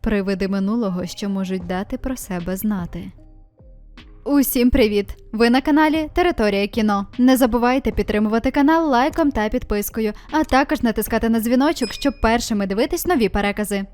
Привиди минулого, що можуть дати про себе знати. Усім привіт! Ви на каналі Територія кіно. Не забувайте підтримувати канал лайком та підпискою, а також натискати на дзвіночок, щоб першими дивитись нові перекази.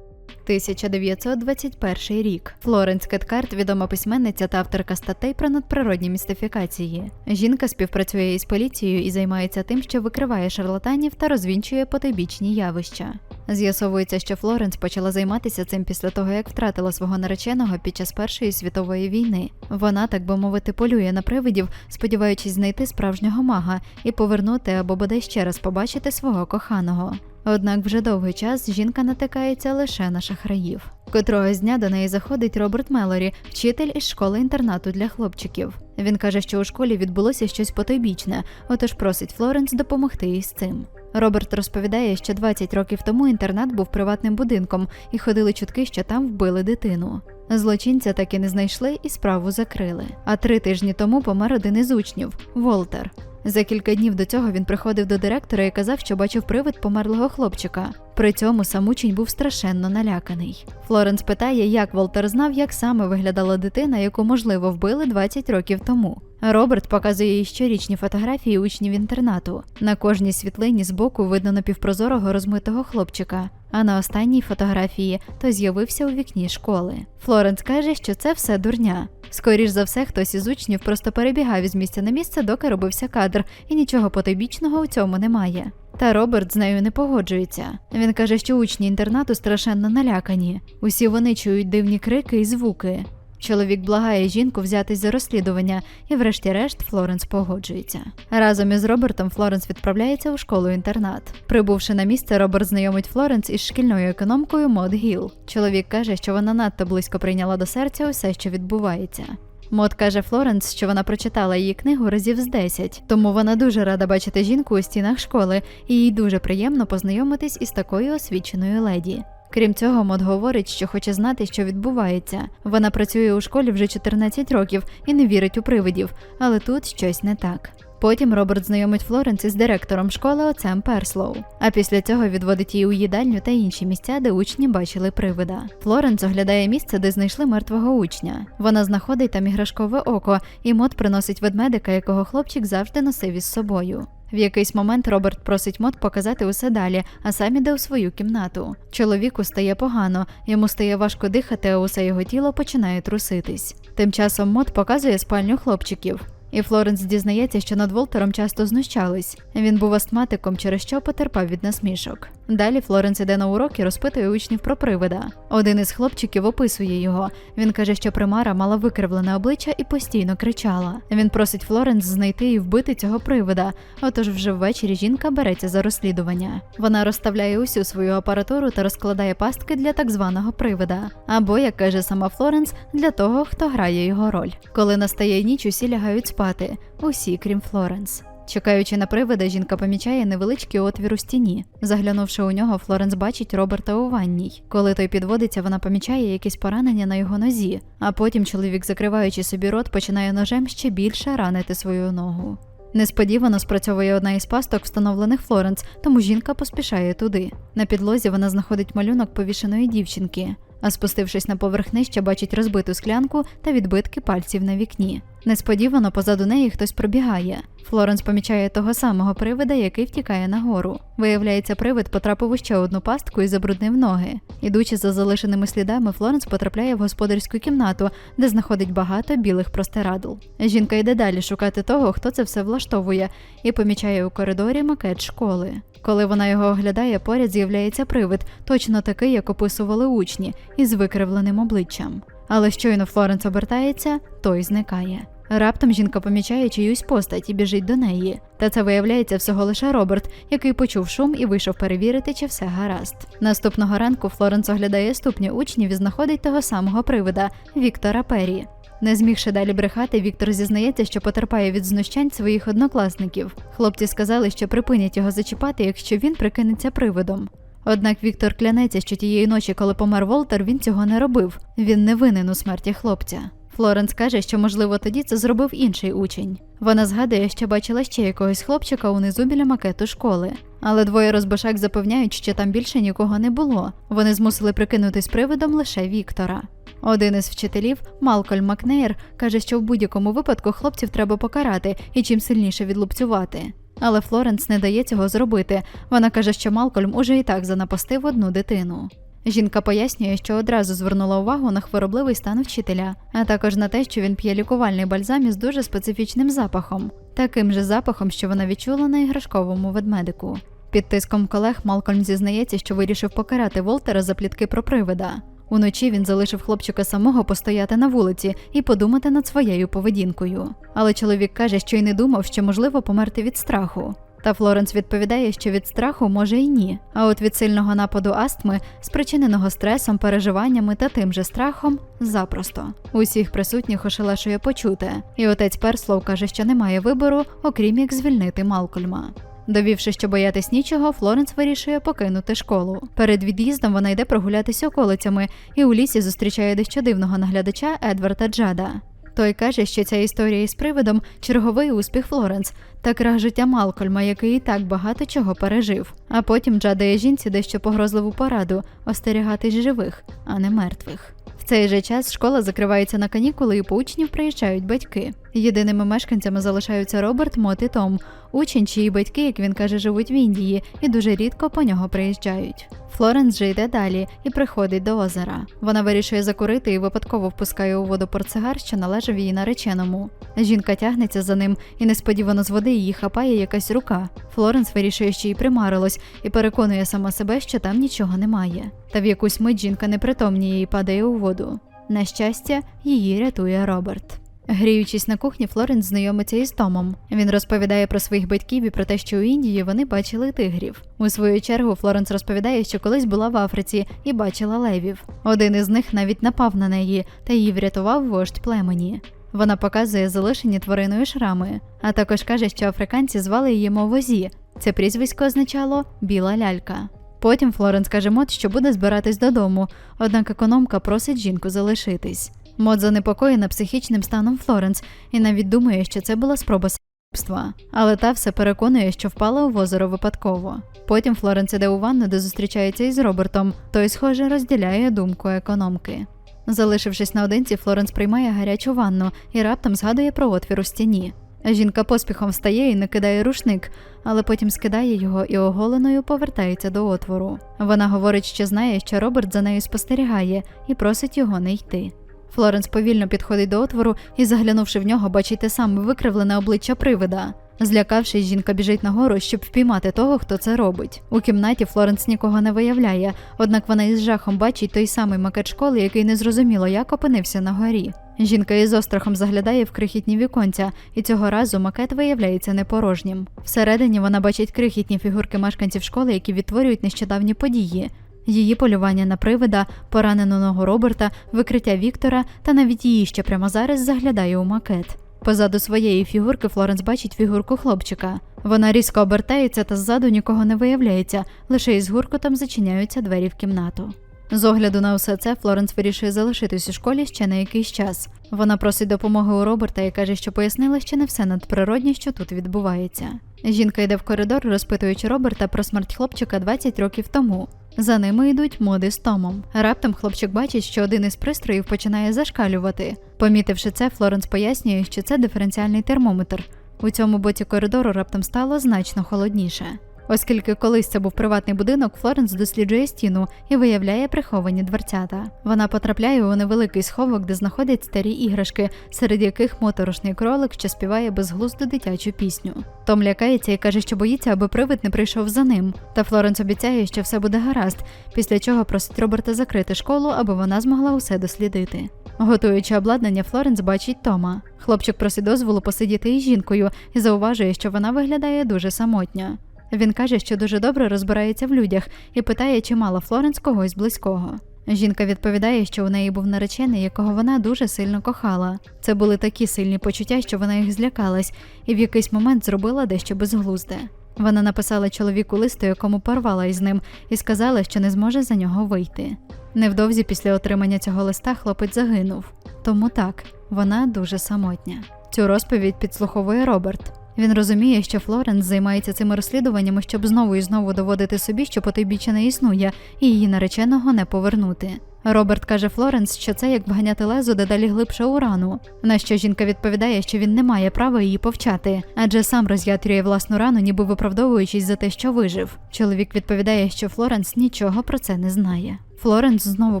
1921 рік. Флоренс Кеткарт, відома письменниця та авторка статей про надприродні містифікації. Жінка співпрацює із поліцією і займається тим, що викриває шарлатанів та розвінчує потойбічні явища. З'ясовується, що Флоренс почала займатися цим після того, як втратила свого нареченого під час Першої світової війни. Вона, так би мовити, полює на привидів, сподіваючись знайти справжнього мага і повернути або бодай ще раз побачити свого коханого. Однак вже довгий час жінка натикається лише на шахраїв. Котрогось дня до неї заходить Роберт Мелорі, вчитель із школи інтернату для хлопчиків. Він каже, що у школі відбулося щось потойбічне, отож просить Флоренс допомогти їй з цим. Роберт розповідає, що 20 років тому інтернат був приватним будинком і ходили чутки, що там вбили дитину. Злочинця так і не знайшли і справу закрили. А три тижні тому помер один із учнів Волтер. За кілька днів до цього він приходив до директора і казав, що бачив привид померлого хлопчика. При цьому сам учень був страшенно наляканий. Флоренс питає, як Волтер знав, як саме виглядала дитина, яку можливо вбили 20 років тому. Роберт показує їй щорічні фотографії учнів інтернату. На кожній світлині збоку видно напівпрозорого розмитого хлопчика. А на останній фотографії той з'явився у вікні школи. Флоренс каже, що це все дурня. Скоріш за все, хтось із учнів просто перебігав із місця на місце, доки робився кадр, і нічого потойбічного у цьому немає. Та Роберт з нею не погоджується. Він каже, що учні інтернату страшенно налякані. Усі вони чують дивні крики і звуки. Чоловік благає жінку взятись за розслідування, і, врешті-решт, Флоренс погоджується. Разом із Робертом Флоренс відправляється у школу-інтернат. Прибувши на місце, Роберт знайомить Флоренс із шкільною економкою Мод Гіл. Чоловік каже, що вона надто близько прийняла до серця усе, що відбувається. Мод каже Флоренс, що вона прочитала її книгу разів з 10, тому вона дуже рада бачити жінку у стінах школи, і їй дуже приємно познайомитись із такою освіченою леді. Крім цього, Мод говорить, що хоче знати, що відбувається. Вона працює у школі вже 14 років і не вірить у привидів, але тут щось не так. Потім Роберт знайомить Флоренс із директором школи отцем Перслоу. А після цього відводить її у їдальню та інші місця, де учні бачили привида. Флоренс оглядає місце, де знайшли мертвого учня. Вона знаходить там іграшкове око, і мод приносить ведмедика, якого хлопчик завжди носив із собою. В якийсь момент Роберт просить мод показати усе далі, а сам іде у свою кімнату. Чоловіку стає погано, йому стає важко дихати, а усе його тіло починає труситись. Тим часом мод показує спальню хлопчиків. І Флоренс дізнається, що над Волтером часто знущались. Він був астматиком, через що потерпав від насмішок. Далі Флоренс іде на урок і розпитує учнів про привида. Один із хлопчиків описує його. Він каже, що примара мала викривлене обличчя і постійно кричала. Він просить Флоренс знайти і вбити цього привида. Отож, вже ввечері жінка береться за розслідування. Вона розставляє усю свою апаратуру та розкладає пастки для так званого привида. Або, як каже сама Флоренс, для того, хто грає його роль. Коли настає ніч, усі лягають спати, усі крім Флоренс. Чекаючи на привида, жінка помічає невеличкий отвір у стіні. Заглянувши у нього, Флоренс бачить Роберта у ванній. Коли той підводиться, вона помічає якесь поранення на його нозі. А потім чоловік, закриваючи собі рот, починає ножем ще більше ранити свою ногу. Несподівано спрацьовує одна із пасток, встановлених Флоренс, тому жінка поспішає туди. На підлозі вона знаходить малюнок повішеної дівчинки, а спустившись на поверх нижче, бачить розбиту склянку та відбитки пальців на вікні. Несподівано позаду неї хтось пробігає. Флоренс помічає того самого привида, який втікає нагору. Виявляється, привид потрапив у ще одну пастку і забруднив ноги. Ідучи за залишеними слідами, Флоренс потрапляє в господарську кімнату, де знаходить багато білих простирадл. Жінка йде далі шукати того, хто це все влаштовує, і помічає у коридорі макет школи. Коли вона його оглядає, поряд з'являється привид, точно такий, як описували учні, із викривленим обличчям. Але щойно Флоренс обертається, той зникає. Раптом жінка помічає чиюсь постать і біжить до неї. Та це виявляється всього лише Роберт, який почув шум і вийшов перевірити, чи все гаразд. Наступного ранку Флоренс оглядає ступні учнів і знаходить того самого привида Віктора Пері. Не змігши далі брехати, Віктор зізнається, що потерпає від знущань своїх однокласників. Хлопці сказали, що припинять його зачіпати, якщо він прикинеться привидом. Однак Віктор клянеться, що тієї ночі, коли помер Волтер, він цього не робив. Він не винен у смерті хлопця. Флоренс каже, що можливо тоді це зробив інший учень. Вона згадує, що бачила ще якогось хлопчика унизу біля макету школи. Але двоє розбишак запевняють, що там більше нікого не було. Вони змусили прикинутись привидом лише Віктора. Один із вчителів, Малкольм Макнейр, каже, що в будь-якому випадку хлопців треба покарати і чим сильніше відлупцювати. Але Флоренс не дає цього зробити. Вона каже, що Малкольм уже і так занапастив одну дитину. Жінка пояснює, що одразу звернула увагу на хворобливий стан вчителя, а також на те, що він п'є лікувальний бальзам із дуже специфічним запахом, таким же запахом, що вона відчула на іграшковому ведмедику. Під тиском колег Малкольм зізнається, що вирішив покарати Волтера за плітки про привида. Уночі він залишив хлопчика самого постояти на вулиці і подумати над своєю поведінкою. Але чоловік каже, що й не думав, що можливо померти від страху. Та Флоренс відповідає, що від страху може й ні. А от від сильного нападу астми, спричиненого стресом, переживаннями та тим же страхом, запросто. Усіх присутніх ошелешує почуте, і отець Перслоу каже, що немає вибору, окрім як звільнити Малкольма. Довівши, що боятись нічого, Флоренс вирішує покинути школу. Перед від'їздом вона йде прогулятися околицями і у лісі зустрічає дещо дивного наглядача Едварда Джада. Той каже, що ця історія із привидом черговий успіх Флоренс та крах життя Малкольма, який і так багато чого пережив. А потім Джа дає жінці дещо погрозливу пораду остерігатись живих, а не мертвих. В цей же час школа закривається на канікули, і по учнів приїжджають батьки. Єдиними мешканцями залишаються Роберт, Мот і Том, учень, чиї батьки, як він каже, живуть в Індії і дуже рідко по нього приїжджають. Флоренс же йде далі і приходить до озера. Вона вирішує закурити і випадково впускає у воду портсигар, що належав її нареченому. Жінка тягнеться за ним, і несподівано з води її хапає якась рука. Флоренс вирішує, що їй примарилось, і переконує сама себе, що там нічого немає. Та в якусь мить жінка непритомніє і падає у воду. На щастя, її рятує Роберт. Гріючись на кухні, Флоренс знайомиться із Томом. Він розповідає про своїх батьків і про те, що у Індії вони бачили тигрів. У свою чергу Флоренс розповідає, що колись була в Африці і бачила левів. Один із них навіть напав на неї та її врятував вождь племені. Вона показує залишені твариною шрами, а також каже, що африканці звали її Мовозі. Це прізвисько означало біла лялька. Потім Флоренс каже Мот, що буде збиратись додому, однак економка просить жінку залишитись. Мод занепокоєна психічним станом Флоренс і навіть думає, що це була спроба с**бства. Але та все переконує, що впала у озеро випадково. Потім Флоренс іде у ванну, де зустрічається із Робертом. Той, схоже, розділяє думку економки. Залишившись наодинці, Флоренс приймає гарячу ванну і раптом згадує про отвір у стіні. Жінка поспіхом встає і накидає рушник, але потім скидає його і оголеною повертається до отвору. Вона говорить, що знає, що Роберт за нею спостерігає, і просить його не йти. Флоренс повільно підходить до отвору і, заглянувши в нього, бачить те саме викривлене обличчя привида. Злякавшись, жінка біжить нагору, щоб впіймати того, хто це робить. У кімнаті Флоренс нікого не виявляє, однак вона із жахом бачить той самий макет школи, який незрозуміло як опинився на горі. Жінка із острахом заглядає в крихітні віконця, і цього разу макет виявляється непорожнім. Всередині вона бачить крихітні фігурки мешканців школи, які відтворюють нещодавні події. Її полювання на привида, поранену ногу Роберта, викриття Віктора та навіть її ще прямо зараз заглядає у макет. Позаду своєї фігурки Флоренс бачить фігурку хлопчика. Вона різко обертається та ззаду нікого не виявляється, лише із гуркотом зачиняються двері в кімнату. З огляду на все це Флоренс вирішує залишитись у школі ще на якийсь час. Вона просить допомоги у Роберта і каже, що пояснила ще не все надприроднє, що тут відбувається. Жінка йде в коридор, розпитуючи Роберта про смерть хлопчика 20 років тому. За ними йдуть моди з Томом. Раптом хлопчик бачить, що один із пристроїв починає зашкалювати. Помітивши це, Флоренс пояснює, що це диференціальний термометр. У цьому боці коридору раптом стало значно холодніше. Оскільки колись це був приватний будинок, Флоренс досліджує стіну і виявляє приховані дверцята. Вона потрапляє у невеликий сховок, де знаходять старі іграшки, серед яких моторошний кролик, що співає безглузду дитячу пісню. Том лякається і каже, що боїться, аби привид не прийшов за ним. Та Флоренс обіцяє, що все буде гаразд, після чого просить Роберта закрити школу, аби вона змогла усе дослідити. Готуючи обладнання, Флоренс бачить Тома. Хлопчик просить дозволу посидіти із жінкою і зауважує, що вона виглядає дуже самотньо. Він каже, що дуже добре розбирається в людях і питає, чи мала Флоренс когось близького. Жінка відповідає, що у неї був наречений, якого вона дуже сильно кохала. Це були такі сильні почуття, що вона їх злякалась, і в якийсь момент зробила дещо безглузде. Вона написала чоловіку листу, якому порвала із ним, і сказала, що не зможе за нього вийти. Невдовзі після отримання цього листа хлопець загинув. Тому так, вона дуже самотня. Цю розповідь підслуховує Роберт. Він розуміє, що Флоренс займається цими розслідуваннями, щоб знову і знову доводити собі, що потойбіччя не існує, і її нареченого не повернути. Роберт каже Флоренс, що це як вганяти лезо дедалі глибше у рану. На що жінка відповідає, що він не має права її повчати, адже сам роз'ятрює власну рану, ніби виправдовуючись за те, що вижив. Чоловік відповідає, що Флоренс нічого про це не знає. Флоренс знову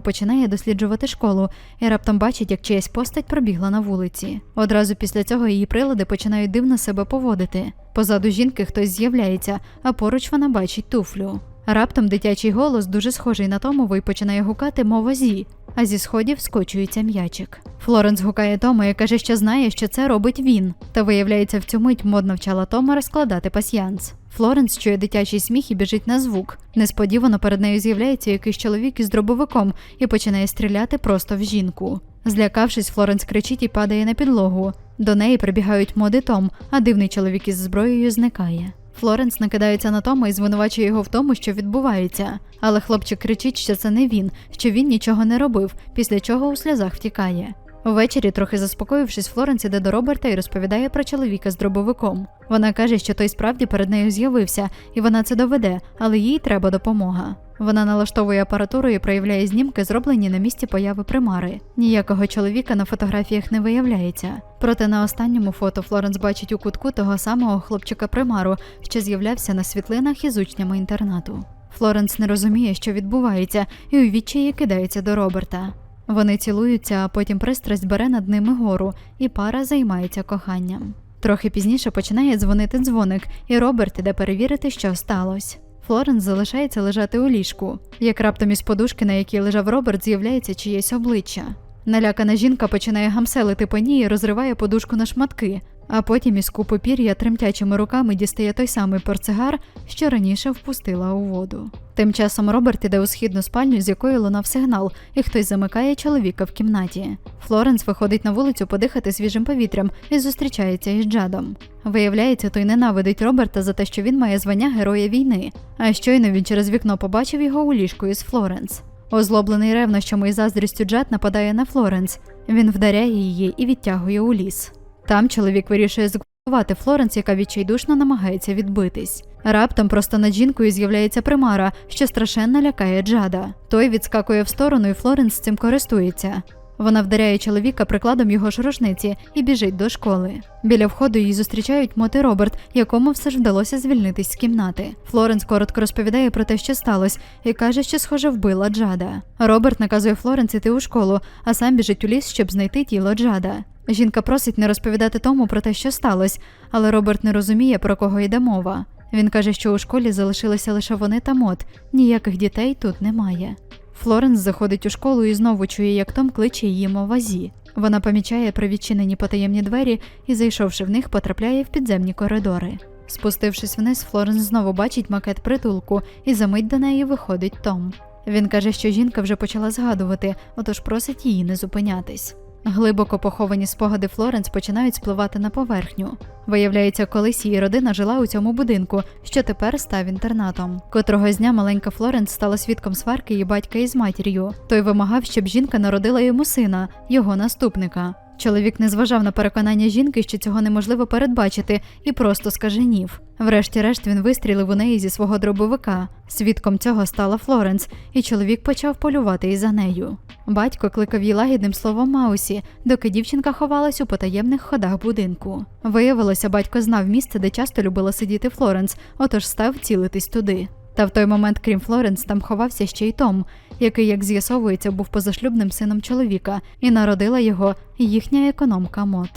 починає досліджувати школу і раптом бачить, як чиясь постать пробігла на вулиці. Одразу після цього її прилади починають дивно себе поводити. Позаду жінки хтось з'являється, а поруч вона бачить туфлю. Раптом дитячий голос, дуже схожий на Томовий, починає гукати мова зі, а зі сходів скочується м'ячик. Флоренс гукає Тома і каже, що знає, що це робить він. Та виявляється, в цю мить мод навчала Тома розкладати пасьянс. Флоренс чує дитячий сміх і біжить на звук. Несподівано перед нею з'являється якийсь чоловік із дробовиком і починає стріляти просто в жінку. Злякавшись, Флоренс кричить і падає на підлогу. До неї прибігають мод і Том, а дивний чоловік із зброєю зникає. Флоренс накидається на Тома і звинувачує його в тому, що відбувається. Але хлопчик кричить, що це не він, що він нічого не робив, після чого у сльозах втікає. Ввечері, трохи заспокоївшись, Флоренс іде до Роберта і розповідає про чоловіка з дробовиком. Вона каже, що той справді перед нею з'явився, і вона це доведе, але їй треба допомога. Вона налаштовує апаратуру і проявляє знімки, зроблені на місці появи примари. Ніякого чоловіка на фотографіях не виявляється. Проте на останньому фото Флоренс бачить у кутку того самого хлопчика примару, що з'являвся на світлинах із учнями інтернату. Флоренс не розуміє, що відбувається, і у відчаї кидається до Роберта. Вони цілуються, а потім пристрасть бере над ними гору, і пара займається коханням. Трохи пізніше починає дзвонити дзвоник, і Роберт іде перевірити, що сталося. Флоренс залишається лежати у ліжку, як раптом із подушки, на якій лежав Роберт, з'являється чиєсь обличчя. Налякана жінка починає гамселити по ній і розриває подушку на шматки, а потім із купи пір'я тремтячими руками дістає той самий портсигар, що раніше впустила у воду. Тим часом Роберт іде у східну спальню, з якої лунав сигнал, і хтось замикає чоловіка в кімнаті. Флоренс виходить на вулицю подихати свіжим повітрям і зустрічається із Джадом. Виявляється, той ненавидить Роберта за те, що він має звання Героя війни, а щойно він через вікно побачив його у ліжку із Флоренс. Озлоблений ревнощами і заздрістю Джад нападає на Флоренс. Він вдаряє її і відтягує у ліс. Там чоловік вирішує зґвалтувати Флоренс, яка відчайдушно намагається відбитись. Раптом просто над жінкою з'являється примара, що страшенно лякає Джада. Той відскакує в сторону, і Флоренс цим користується. Вона вдаряє чоловіка прикладом його ж рушниці і біжить до школи. Біля входу її зустрічають Мот і Роберт, якому все ж вдалося звільнитись з кімнати. Флоренс коротко розповідає про те, що сталося, і каже, що схоже вбила Джада. Роберт наказує Флоренс іти у школу, а сам біжить у ліс, щоб знайти тіло Джада. Жінка просить не розповідати тому про те, що сталося, але Роберт не розуміє, про кого йде мова. Він каже, що у школі залишилися лише вони та Мот, ніяких дітей тут немає. Флоренс заходить у школу і знову чує, як Том кличе її мовазі. Вона помічає привідчинені потаємні двері і, зайшовши в них, потрапляє в підземні коридори. Спустившись вниз, Флоренс знову бачить макет притулку, і за мить до неї виходить Том. Він каже, що жінка вже почала згадувати, отож просить її не зупинятись. Глибоко поховані спогади Флоренс починають спливати на поверхню. Виявляється, колись її родина жила у цьому будинку, що тепер став інтернатом. Котрого дня маленька Флоренс стала свідком сварки її батька із матір'ю. Той вимагав, щоб жінка народила йому сина, його наступника. Чоловік не зважав на переконання жінки, що цього неможливо передбачити, і просто скаженів. Врешті-решт він вистрілив у неї зі свого дробовика. Свідком цього стала Флоренс, і чоловік почав полювати і за нею. Батько кликав її лагідним словом Маусі, доки дівчинка ховалась у потаємних ходах будинку. Виявилося, батько знав місце, де часто любила сидіти Флоренс, отож став цілитись туди. Та в той момент, крім Флоренс, там ховався ще й Том, який, як з'ясовується, був позашлюбним сином чоловіка, і народила його їхня економка Мот.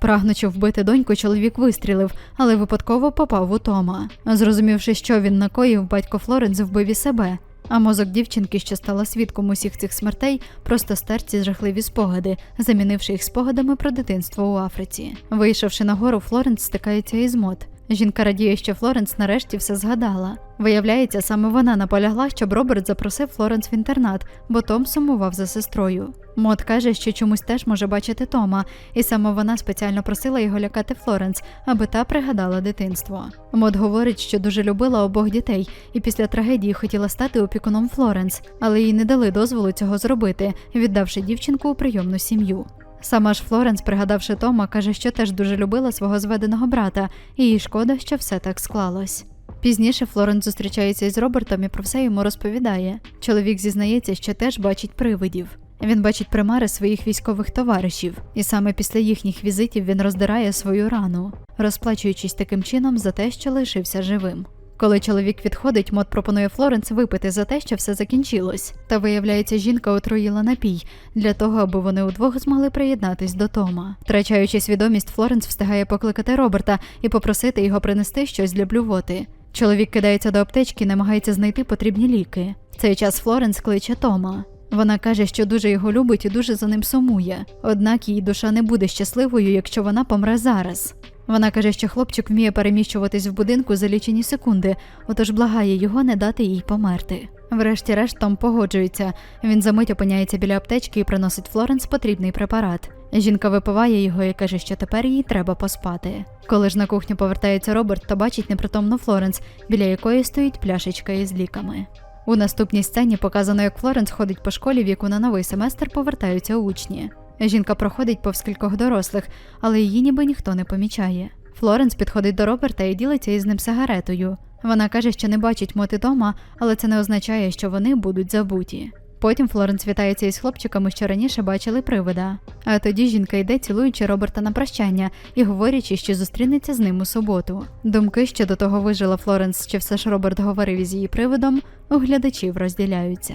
Прагнучи вбити доньку, чоловік вистрілив, але випадково попав у Тома. Зрозумівши, що він накоїв, батько Флоренс вбив і себе. А мозок дівчинки, що стала свідком усіх цих смертей, просто стер ці жахливі спогади, замінивши їх спогадами про дитинство у Африці. Вийшовши нагору, Флоренс стикається із Мот. Жінка радіє, що Флоренс нарешті все згадала. Виявляється, саме вона наполягла, щоб Роберт запросив Флоренс в інтернат, бо Том сумував за сестрою. Мот каже, що чомусь теж може бачити Тома, і саме вона спеціально просила його лякати Флоренс, аби та пригадала дитинство. Мот говорить, що дуже любила обох дітей, і після трагедії хотіла стати опікуном Флоренс, але їй не дали дозволу цього зробити, віддавши дівчинку у прийомну сім'ю. Сама ж Флоренс, пригадавши Тома, каже, що теж дуже любила свого зведеного брата, і їй шкода, що все так склалось. Пізніше Флоренс зустрічається із Робертом і про все йому розповідає. Чоловік зізнається, що теж бачить привидів. Він бачить примари своїх військових товаришів, і саме після їхніх візитів він роздирає свою рану, розплачуючись таким чином за те, що лишився живим. Коли чоловік відходить, Мод пропонує Флоренс випити за те, що все закінчилось. Та виявляється, жінка отруїла напій для того, аби вони удвох змогли приєднатись до Тома. Втрачаючи свідомість, Флоренс встигає покликати Роберта і попросити його принести щось для блювоти. Чоловік кидається до аптечки, і намагається знайти потрібні ліки. В цей час Флоренс кличе Тома. Вона каже, що дуже його любить і дуже за ним сумує. Однак її душа не буде щасливою, якщо вона помре зараз. Вона каже, що хлопчик вміє переміщуватись в будинку за лічені секунди, отож благає його не дати їй померти. Врешті-решт Том погоджується. Він за мить опиняється біля аптечки і приносить Флоренс потрібний препарат. Жінка випиває його і каже, що тепер їй треба поспати. Коли ж на кухню повертається Роберт, то бачить непритомну Флоренс, біля якої стоїть пляшечка із ліками. У наступній сцені показано, як Флоренс ходить по школі, в яку на новий семестр повертаються учні. Жінка проходить повз кількох дорослих, але її ніби ніхто не помічає. Флоренс підходить до Роберта і ділиться із ним сигаретою. Вона каже, що не бачить моти дома, але це не означає, що вони будуть забуті. Потім Флоренс вітається із хлопчиками, що раніше бачили привида. А тоді жінка йде, цілуючи Роберта на прощання і говорячи, що зустрінеться з ним у суботу. Думки, що до того вижила Флоренс, чи все ж Роберт говорив із її привидом, у глядачів розділяються.